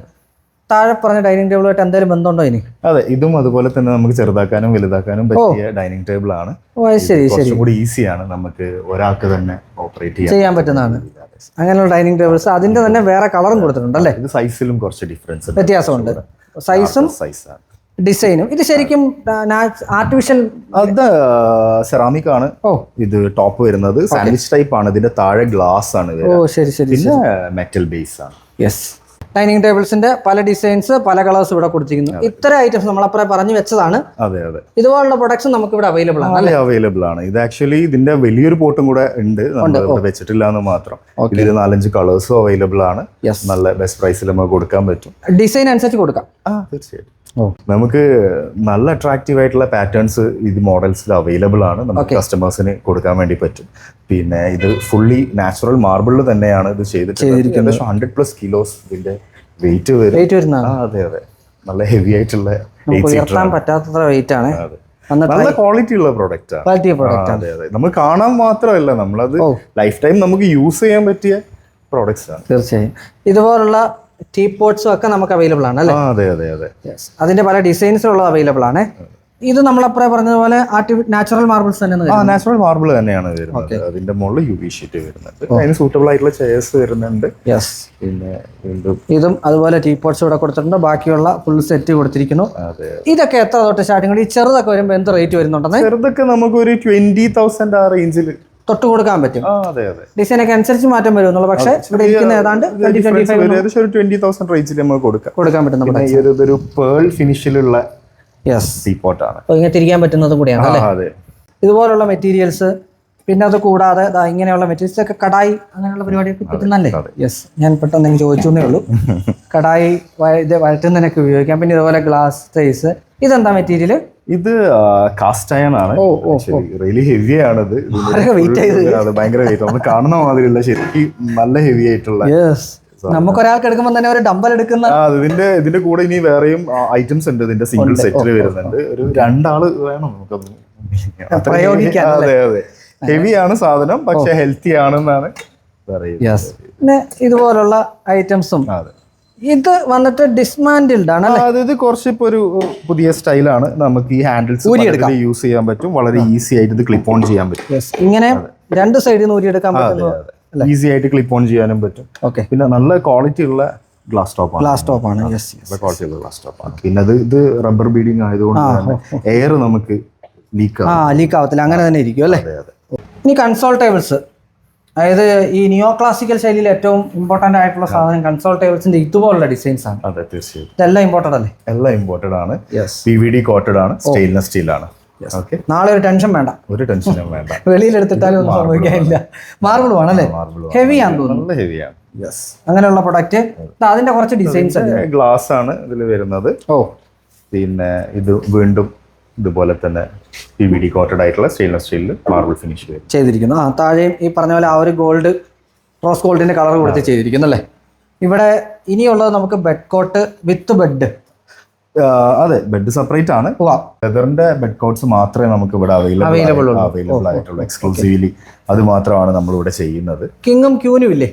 താഴെ പറഞ്ഞ ഡൈനിങ് ടേബിളുമായിട്ട് എന്തെങ്കിലും ബന്ധമുണ്ടോ ഇനി? അതെ ഇതും അതുപോലെ തന്നെ നമുക്ക് ചെറുതാക്കാനും വലുതാക്കാനും പറ്റിയ ഡൈനിങ് ടേബിൾ ആണ് ശരി ശരി. കൂടി ഈസിയാണ് നമുക്ക് ഒരാൾക്ക് തന്നെ ഓപ്പറേറ്റ് ചെയ്യാൻ പറ്റുന്നതാണ്. അങ്ങനെയുള്ള ഡൈനിങ് ടേബിൾസ് അതിന്റെ തന്നെ വേറെ കളറും കൊടുത്തിട്ടുണ്ട് അല്ലേ? ഇത് സൈസിലും കുറച്ച് ഡിഫറൻസ് വ്യത്യാസമുണ്ട്. സൈസും സൈസാണ് ഡിസൈനും. ഇത് ശരിക്കും ആർട്ടിഫിഷ്യൽ അത് സെറാമിക് ആണ്. ഓ. ഇത് ടോപ്പ് വരുന്നത്. സാൻഡ്വിച്ച് ടൈപ്പ് ആണ്. ഇതിന്റെ താഴെ ഗ്ലാസ് ആണ് ഓ ശരി ശരി പിന്നെ മെറ്റൽ ബേസ് ആണ്. യെസ് ഡൈനിങ് ടേബിൾസിന്റെ പല ഡിസൈൻസ് പല കളേഴ്സ് ഇവിടെ കൊടുത്തിരിക്കുന്നു. ഇത്തരം ഐറ്റംസ് നമ്മളപ്പുറം പറഞ്ഞു വെച്ചതാണ്. അതെ അതെ. ഇതുപോലുള്ള പ്രൊഡക്ട്സ് നമുക്ക് ഇവിടെ അവൈലബിൾ ആണ് അല്ലെ? അവൈലബിൾ ആണ്. ഇത് ആക്ച്വലി ഇതിന്റെ വലിയൊരു പോട്ടും കൂടെ ഉണ്ട്. നമ്മൾ വെച്ചിട്ടില്ല എന്ന് മാത്രം. ഇതിൽ നാലഞ്ച് കളേഴ്സും അവൈലബിൾ ആണ്. നല്ല ബെസ്റ്റ് പ്രൈസിൽ നമുക്ക് കൊടുക്കാൻ പറ്റും. ഡിസൈൻ അനുസരിച്ച് കൊടുക്കാം. തീർച്ചയായിട്ടും. നമുക്ക് നല്ല അട്രാക്റ്റീവ് ആയിട്ടുള്ള പാറ്റേൺസ് ഇത് മോഡൽസിൽ അവൈലബിൾ ആണ്. നമുക്ക് കസ്റ്റമേഴ്സിന് കൊടുക്കാൻ വേണ്ടി പറ്റും. പിന്നെ ഇത് ഫുള്ളി നാച്ചുറൽ മാർബിളിൽ തന്നെയാണ് ഇത് ചെയ്തിട്ടുള്ളത്. ഏകദേശം ഹൺഡ്രഡ് പ്ലസ് കിലോസ് ഇതിന്റെ വെയിറ്റ് വരും. അതെ അതെ. നല്ല ഹെവി ആയിട്ടുള്ള ഉയർത്താൻ പറ്റാത്തത്ര വെയിറ്റ് ആണ്. നല്ല ക്വാളിറ്റി ഉള്ള പ്രൊഡക്റ്റ് അതെ അതെ. നമ്മൾ കാണാൻ മാത്രമല്ല നമ്മളത്. ലൈഫ് ടൈം നമുക്ക് യൂസ് ചെയ്യാൻ പറ്റിയ പ്രോഡക്ട്സ് ആണ്. തീർച്ചയായും. ഇതുപോലുള്ള ടീ പോട്ട്സും ഒക്കെ നമുക്ക് അവൈലബിൾ ആണ് അല്ലേ? അതെ അതെ അതെ. യെസ് അതിന്റെ പല ഡിസൈൻസിലുള്ളത് അവൈലബിൾ ആണ്. ഇത് നമ്മൾ അപ്പുറം പറഞ്ഞതുപോലെ നാച്ചുറൽ മാർബിൾസ് തന്നെ നാച്ചുറൽ മാർബിൾ തന്നെയാണ് വരുന്നത്. അതിന്റെ മുകളിൽ യു വി ഷീറ്റ് വരുന്നുണ്ട് അതിന് സൂട്ടബിൾ ആയിട്ടുള്ള ചെയർസ് വരുന്നുണ്ട്. യെസ് പിന്നെ ഇതും അതുപോലെ ടീ പോട്ട്സ് ഇവിടെ കൊടുത്തിട്ടുണ്ട്. ബാക്കിയുള്ള ഫുൾ സെറ്റ് കൊടുത്തിരിക്കുന്നു. ഇതൊക്കെ എത്ര തൊട്ട് സ്റ്റാർട്ടിംഗ് ഈ ചെറുതൊക്കെ വരുമ്പോൾ എന്ത് റേറ്റ് വരുന്നുണ്ടെന്ന്? ചെറുതൊക്കെ നമുക്ക് ഒരു ട്വന്റി തൗസൻഡ് ആ റേഞ്ചിൽ തൊട്ട് കൊടുക്കാൻ പറ്റും. ഡിസൈൻ ഒക്കെ അനുസരിച്ച് മാറ്റം വരുമെന്നുള്ളൂ. പക്ഷേ ഇവിടെ ഇരിക്കുന്ന ഏതാണ്ട് ട്വന്റി ട്വന്റി ഏകദേശം ഒരു ട്വന്റി തൗസൻഡ് റേഞ്ചിൽ നമുക്ക് കൊടുക്കാം. കൊടുക്കാൻ പറ്റും പിന്നെ ഈ ഒരു ഇതൊരു പേൾ ഫിനിഷിലുള്ള യെസ് ടീപ്പോട്ടാണ് അപ്പോൾ ഇങ്ങനെ തിരിക്കാൻ പറ്റുന്നത് കൂടിയാണ് അല്ലേ? ഇതുപോലുള്ള മെറ്റീരിയൽസ് പിന്നെ അത് കൂടാതെ ഇങ്ങനെയുള്ള മെറ്റീരിയൽസ് ഒക്കെ കടായി അങ്ങനെയുള്ള പരിപാടിയൊക്കെ കിട്ടുന്നല്ലേ? യെസ് ഞാൻ പെട്ടെന്ന് എനിക്ക് ചോദിച്ചു എന്നേ ഉള്ളൂ. കടായി ഇത് വഴറ്റുന്നതിനൊക്കെ ഉപയോഗിക്കാം. പിന്നെ ഇതുപോലെ ഗ്ലാസ് സൈസ് ഇതെന്താ മെറ്റീരിയൽ ഇത് കാസ്റ്റ് അയൺ ആണ്. റിയലി ഹെവി ആണത് ഭയങ്കര വെയിറ്റ് നമ്മൾ കാണുന്ന മാതിരിയുള്ള ശരിക്കും നല്ല ഹെവി ആയിട്ടുള്ള നമുക്കൊരാൾക്ക് എടുക്കുമ്പോൾ തന്നെ ഒരു ഡമ്പൽ എടുക്കുന്ന ഇതിന്റെ ഇതിന്റെ കൂടെ ഇനി വേറെയും ഐറ്റംസ് ഉണ്ട്. ഇതിന്റെ സിംഗിൾ സെറ്റിൽ വരുന്നുണ്ട്. ഒരു രണ്ടാൾ വേണം നമുക്ക് അത്രയും പ്രയോഗിക്കാൻ അതെ അതെ. ഹെവി ആണ് സാധനം പക്ഷെ ഹെൽത്തി ആണെന്നാണ് പറയുന്നത്. പിന്നെ ഇതുപോലുള്ള ഐറ്റംസും അതെ. ഇത് വന്നിട്ട് ഡിസ്മാൻഡിൽഡ് ആണ് ആ, അത് ഇത് കുറച്ച് ഇപ്പൊ ഒരു പുതിയ സ്റ്റൈലാണ്. നമുക്ക് ഈ ഹാൻഡിൽസ് യൂസ് ചെയ്യാൻ പറ്റും. വളരെ ഈസി ആയിട്ട് ഇത് ക്ലിപ്പ് ഓൺ ചെയ്യാൻ പറ്റും. ഇങ്ങനെ രണ്ട് സൈഡിൽ നിന്ന് ഊരിയെടുക്കാൻ പറ്റും ഈസി ആയിട്ട് ക്ലിപ്പ് ഓൺ ചെയ്യാനും പറ്റും. ഓക്കെ പിന്നെ നല്ല ക്വാളിറ്റി ഉള്ള ഗ്ലാസ് ടോപ്പ് ഗ്ലാസ് ടോപ്പ് ആണ്. ക്വാളിറ്റി ഉള്ള ഗ്ലാസ് ടോപ്പ് ആണ്. പിന്നെ അത് ഇത് റബ്ബർ ബീഡിങ് ആയതുകൊണ്ട് എയർ നമുക്ക് ലീക്ക് ആ ലീക്ക് ആവത്തില്ല. അങ്ങനെ തന്നെ ഇരിക്കും അല്ലേ? ഇനി കൺസോൾ ടേബിൾസ് അതായത് ഈ നിയോ ക്ലാസിക്കൽ ശൈലിയിൽ ഏറ്റവും ഇമ്പോർട്ടന്റ് ആയിട്ടുള്ള സാധനം കൺസോൾ ടേബിൾസിന്റെ ഇതുപോലുള്ള ഡിസൈൻസ് ആണ്. അതെ തീർച്ചയായും. ഇതെല്ലാം ഇമ്പോർട്ടഡ് അല്ലേ? എല്ലാം ഇമ്പോർട്ടഡ് ആണ്. പി വി ഡി കോട്ടഡ് ആണ് സ്റ്റെയിൻലെസ് സ്റ്റീൽ ആണ്. നാളെ ഒരു ടെൻഷൻ വേണ്ട. ഒരു ടെൻഷനും വേണ്ട. വെളിയിലെടുത്തിട്ടാലും ഒന്നും സംഭവിക്കാനില്ല. മാർബിൾ ആണല്ലേ ഹെവി ആണ്. തോന്നുന്നു. നല്ല ഹെവിയാണ് യെസ് അങ്ങനെയുള്ള പ്രൊഡക്റ്റ് അതിന്റെ കുറച്ച് ഡിസൈൻസ് ഗ്ലാസ് ആണ് ഇതിൽ വരുന്നത്. ഓ പിന്നെ ഇത് വീണ്ടും ഇതുപോലെ തന്നെ പി വി ഡി കോട്ടഡ് ആയിട്ടുള്ള സ്റ്റെയിൻലെസ് സ്റ്റീലിൽ മാർബിൾ ഫിനിഷ് വരും. ചെയ്തിരിക്കുന്നു. ആ താഴെയും ഈ പറഞ്ഞ പോലെ ആ ഒരു ഗോൾഡ് റോസ് ഗോൾഡിന്റെ കളർ കൊടുത്ത് ചെയ്തിരിക്കുന്നു അല്ലേ? ഇവിടെ ഇനിയുള്ളത് നമുക്ക് ബെഡ് കോട്ട് വിത്ത് ബെഡ് അതെ ബെഡ് സെപ്പറേറ്റ് ആണ്. ലെതറിന്റെ ബെഡ് കോട്ട്സ് മാത്രമേ നമുക്ക് ഇവിടെ അവൈലബിൾ. അവൈലബിൾ ആയിട്ടുള്ളൂ. എക്സ്ക്ലൂസീവ്ലി അത് മാത്രമാണ് നമ്മൾ ഇവിടെ ചെയ്യുന്നത്. കിങ്ങും ക്യൂനും ഇല്ലേ?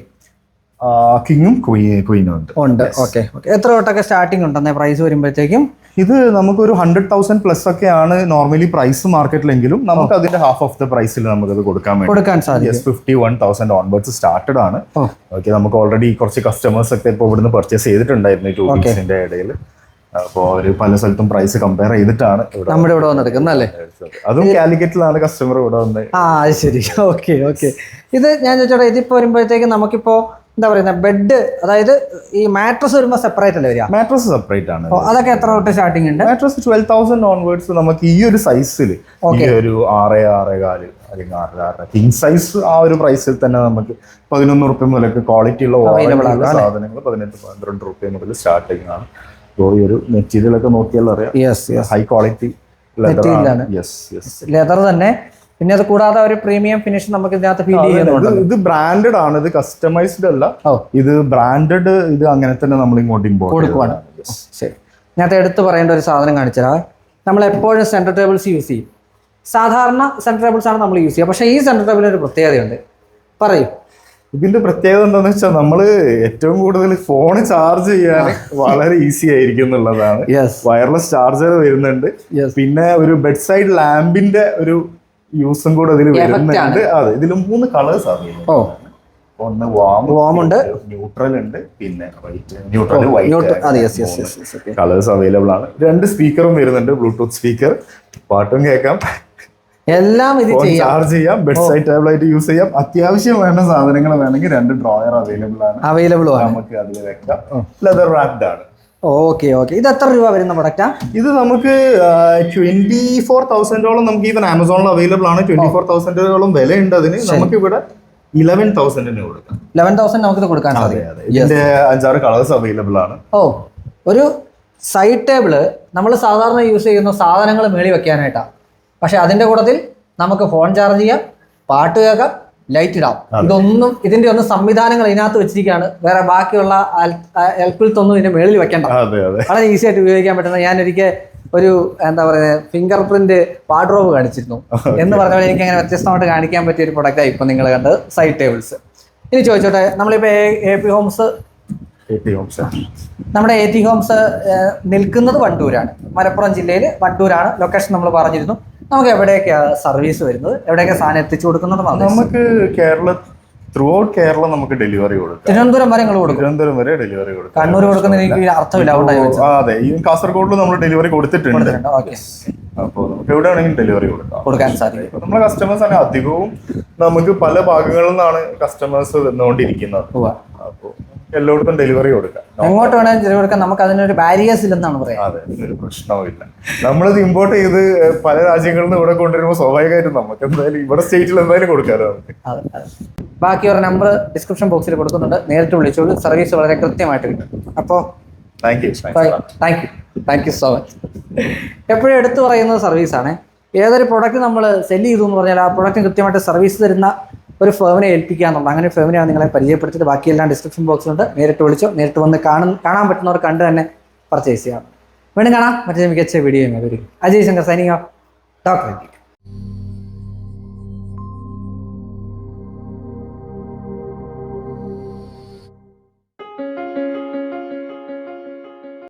കിങ്ങും ക്വീനും ഉണ്ട്. ഉണ്ട്. ഓക്കെ ഓക്കെ എത്ര തൊട്ടൊക്കെ സ്റ്റാർട്ടിംഗ് ഉണ്ടെന്നേ? പ്രൈസ് വരുമ്പോഴത്തേക്കും ഇത് നമുക്കൊരു ഹൺഡ്രഡ് തൗസൻഡ് പ്ലസ് ഒക്കെയാണ് നോർമലി പ്രൈസ് മാർക്കറ്റിലെങ്കിലും നമുക്ക് അതിന്റെ ഹാഫ് ഓഫ് ദ പ്രൈസിൽ നമുക്ക് അത് കൊടുക്കാൻ വേണ്ടി കൊടുക്കാൻ സാധിക്കും. Fifty one thousand onwards started ആണ്. ഓക്കെ നമുക്ക് ഓൾറെഡി കുറച്ച് കസ്റ്റമേഴ്സ് ഒക്കെ ഇപ്പോൾ ഇവിടുന്ന് പർച്ചേസ് ചെയ്തിട്ടുണ്ടായിരുന്നു ടു വീക്സിന്റെ ഇടയിൽ അപ്പോൾ അവർ പല സ്ഥലത്തും പ്രൈസ് കമ്പയർ ചെയ്തിട്ടാണ് നമ്മുടെ ഇവിടെ വന്ന് അല്ലേ? അതും കാലിക്കറ്റിലാണ് കസ്റ്റമർ ഇവിടെ വന്നത്. ആ ശരി. ഓക്കെ ഓക്കെ ഇത് ഞാൻ ചോദിച്ചോട്ടെ ഇതിപ്പോ വരുമ്പോഴത്തേക്ക് നമുക്കിപ്പോ എന്താ പറയുന്നത് ബെഡ് അതായത് ഈ മാട്രസ് വരുമ്പോൾ സെപ്പറേറ്റ് അല്ലേ വരിക? മാട്രസ് സെപ്പറേറ്റ് ആണ്. അതൊക്കെ എത്ര തൊട്ട് സ്റ്റാർട്ടിംഗ് ഉണ്ട്? മാട്രസ് ട്വൽവ് തൗസൻഡ് ഓൺവേർഡ്സ് നമുക്ക് ഈ ഒരു സൈസിൽ ഈ ഒരു ആറ് ആറ് കാൽ അല്ലെങ്കിൽ ആറ് ആറ് കിങ് സൈസ് ആ ഒരു പ്രൈസിൽ തന്നെ നമുക്ക് പതിനൊന്ന് റുപ്യ മുതലൊക്കെ ക്വാളിറ്റി ഉള്ള സാധനങ്ങൾ പതിനെട്ട് പന്ത്രണ്ട് റുപ്യ മുതൽ സ്റ്റാർട്ടിങ് ആണ്. അപ്പോൾ ഈ ഒരു മെറ്റീരിയൽ ഒക്കെ നോക്കിയാൽ അറിയാം. ഹൈ ക്വാളിറ്റി ലെതർ തന്നെ. പിന്നെ അത് കൂടാതെ ഒരു പ്രീമിയം ഫിനിഷ് നമുക്ക് ഇതിനകത്ത് ഫീൽ ചെയ്യുന്നുണ്ട്. ഇത് ബ്രാൻഡഡ് ആണ് ഇത് കസ്റ്റമൈസ്ഡ് അല്ല. ഇത് ബ്രാൻഡഡ് ഇത് അങ്ങനെ തന്നെ നമ്മൾ ഇങ്ങോട്ട് ഇമ്പോർട്ട് കൊടുക്കുവാണ്. ശരി. ഞാൻ എടുത്തു പറയേണ്ട ഒരു സാധനം കാണിച്ചതാ നമ്മൾ എപ്പോഴും സെൻട്രൽ ടേബിൾസ് യൂസ് ചെയ്യും. സാധാരണ സെൻട്രൽ ടേബിൾസ് ആണ് നമ്മൾ യൂസ് ചെയ്യുക. പക്ഷേ ഈ സെൻട്രൽ ടേബിളിന് ഒരു പ്രത്യേകതയുണ്ട്. പറയൂ. ഇതിന്റെ പ്രത്യേകത എന്താന്ന് വെച്ചാൽ നമ്മൾ ഏറ്റവും കൂടുതൽ ഫോൺ ചാർജ് ചെയ്യാൻ വളരെ ഈസി ആയിരിക്കും എന്നുള്ളതാണ്. വയർലെസ് ചാർജർ വരുന്നുണ്ട്. പിന്നെ ഒരു ബെഡ് സൈഡ് ലാമ്പിന്റെ ഒരു യൂസും കൂടെ ഇതിൽ വരുന്നുണ്ട്. അതെ ഇതിൽ മൂന്ന് കളേഴ്സ് ആണ്. ഒന്ന് വാം വാം ഉണ്ട്. ന്യൂട്രൽ ഉണ്ട് പിന്നെ white neutral white colours available ആണ്. രണ്ട് സ്പീക്കറും വരുന്നുണ്ട് ബ്ലൂടൂത്ത് സ്പീക്കർ പാട്ടും കേൾക്കാം. എല്ലാം ഇത് ചാർജ് ചെയ്യാം. ബെഡ് സൈഡ് ആയിട്ട് യൂസ് ചെയ്യാം. അത്യാവശ്യം വേണ്ട സാധനങ്ങൾ വേണമെങ്കിൽ രണ്ട് ഡ്രോയർ അവൈലബിൾ ആണ്. അവൈലബിൾ ആണ്. നമുക്ക് അതിൽ വെക്കാം. ലെതർ റാപ്ഡ് ആണ്. Okay okay. ഇത് എത്ര രൂപ വരുന്ന പ്രൊഡക്റ്റാ ഇത് നമുക്ക് ട്വന്റി ഫോർ തൗസൻഡോളം നമുക്ക് ഈവൻ ആമസോണിൽ അവൈലബിൾ ആണ്. ട്വന്റി ഫോർ തൗസൻഡോളം വിലയുണ്ട് അതിന്. നമുക്ക് ഇവിടെ ഇലവൻ തൗസൻഡിന് കൊടുക്കാം. ഇലവൻ തൗസൻഡ് നമുക്ക് കൊടുക്കാൻ സാധിക്കും. ഇതിന്റെ അഞ്ചാറ് കളേഴ്സ് അവൈലബിൾ ആണ്. ഓ ഒരു സൈഡ് ടേബിൾ നമ്മൾ സാധാരണ യൂസ് ചെയ്യുന്ന സാധനങ്ങൾ മേളി വെക്കാനായിട്ടാണ് പക്ഷെ അതിന്റെ കൂട്ടത്തിൽ നമുക്ക് ഫോൺ ചാർജ് ചെയ്യാം പാട്ട് കേൾക്കാം ലൈറ്റ് ഇടാം. ഇതൊന്നും ഇതിന്റെ ഒന്നും സംവിധാനങ്ങൾ ഇതിനകത്ത് വെച്ചിരിക്കുകയാണ്. വേറെ ബാക്കിയുള്ള എൽപ്പിലത്തൊന്നും ഇതിന്റെ മേളിൽ വെക്കണ്ട. വളരെ ഈസി ആയിട്ട് ഉപയോഗിക്കാൻ പറ്റുന്ന ഞാൻ ഒരിക്കൽ ഒരു എന്താ പറയുക ഫിംഗർ പ്രിന്റ് വാർഡ്രോബ് കാണിച്ചിരുന്നു. എന്ന് പറഞ്ഞാൽ എനിക്ക് അങ്ങനെ വ്യത്യസ്തമായിട്ട് കാണിക്കാൻ പറ്റിയ ഒരു പ്രൊഡക്റ്റ് പ്രൊഡക്റ്റാണ് ഇപ്പം നിങ്ങൾ കണ്ടത് സൈഡ് ടേബിൾസ് ഇനി ചോദിച്ചോട്ടെ നമ്മളിപ്പോൾ എ പി ഹോംസ് നമ്മുടെ എ ടി ഹോംസ് നിൽക്കുന്നത് വണ്ടൂരാണ്. മലപ്പുറം ജില്ലയിൽ വണ്ടൂരാണ്. ലൊക്കേഷൻ നമ്മൾ പറഞ്ഞിരുന്നു. നമുക്ക് എവിടെയൊക്കെയാണ് സർവീസ് വരുന്നത്? എവിടെയൊക്കെ സാധനം എത്തിച്ചു കൊടുക്കുന്നത് നമുക്ക് കേരള ത്രൂ ഔട്ട് കേരളം നമുക്ക് ഡെലിവറി കൊടുക്കാം. തിരുവനന്തപുരം വരെ കൊടുക്കും. തിരുവനന്തപുരം വരെ ഡെലിവറി കൊടുക്കും. കണ്ണൂർ കൊടുക്കുന്ന എനിക്ക് അർത്ഥമില്ല അതെ ഈ കാസർഗോഡിൽ നമ്മൾ ഡെലിവറി കൊടുത്തിട്ടുണ്ട്. അപ്പോൾ നമുക്ക് എവിടെ വേണമെങ്കിലും ഡെലിവറി കൊടുക്കാം. കൊടുക്കാൻ സാധിക്കും. നമ്മുടെ കസ്റ്റമേഴ്സ് ആണ് അധികവും നമുക്ക് പല ഭാഗങ്ങളിൽ നിന്നാണ് കസ്റ്റമേഴ്സ് വന്നുകൊണ്ടിരിക്കുന്നത്. അപ്പോൾ എല്ലായിടത്തും ഡെലിവറി കൊടുക്കാം. എങ്ങോട്ട് വേണമെങ്കിലും ഡെലിവറി കൊടുക്കാം. നമുക്ക് അതിനൊരു ബാരിയേഴ്സ് ഇല്ലെന്നാണ് പറയുന്നത്. അതെ ഒരു പ്രശ്നവുമില്ല. നമ്മളിത് ഇമ്പോർട്ട് ചെയ്ത് പല രാജ്യങ്ങളിൽ നിന്ന് ഇവിടെ കൊണ്ടുവരുമ്പോൾ സ്വാഭാവികമായിട്ടും നമുക്ക് എന്തായാലും ഇവിടെ സ്റ്റേറ്റിൽ എന്തായാലും കൊടുക്കാമല്ലോ നമുക്ക്. ബാക്കി ഒരു നമ്പർ ഡിസ്ക്രിപ്ഷൻ ബോക്സിൽ കൊടുക്കുന്നുണ്ട്. നേരിട്ട് വിളിച്ചോളൂ. സർവീസ് വളരെ കൃത്യമായിട്ട് കിട്ടും. അപ്പോൾ thank you thank you thank you so much എപ്പോഴും എടുത്തു പറയുന്നത് സർവീസാണ് ഏതൊരു പ്രൊഡക്റ്റ് നമ്മൾ സെൽ ചെയ്തു എന്ന് പറഞ്ഞാൽ ആ പ്രൊഡക്റ്റ് കൃത്യമായിട്ട് സർവീസ് തരുന്ന ഒരു ഫേമിനെ ഏൽപ്പിക്കുക എന്നുള്ളത് അങ്ങനെ ഫേമിനെയാണ് നിങ്ങളെ പരിചയപ്പെടുത്തിയിട്ട് ബാക്കിയെല്ലാം ഡിസ്ക്രിപ്ഷൻ ബോക്സിലുണ്ട് നേരിട്ട് വിളിച്ചോ നേരിട്ട് വന്ന് കാണും കാണാൻ പറ്റുന്നവർ കണ്ട് തന്നെ പർച്ചേസ് ചെയ്യാം. വീണ്ടും കാണാം. മറ്റേ മികച്ച video Ajay Shankar signing off doctor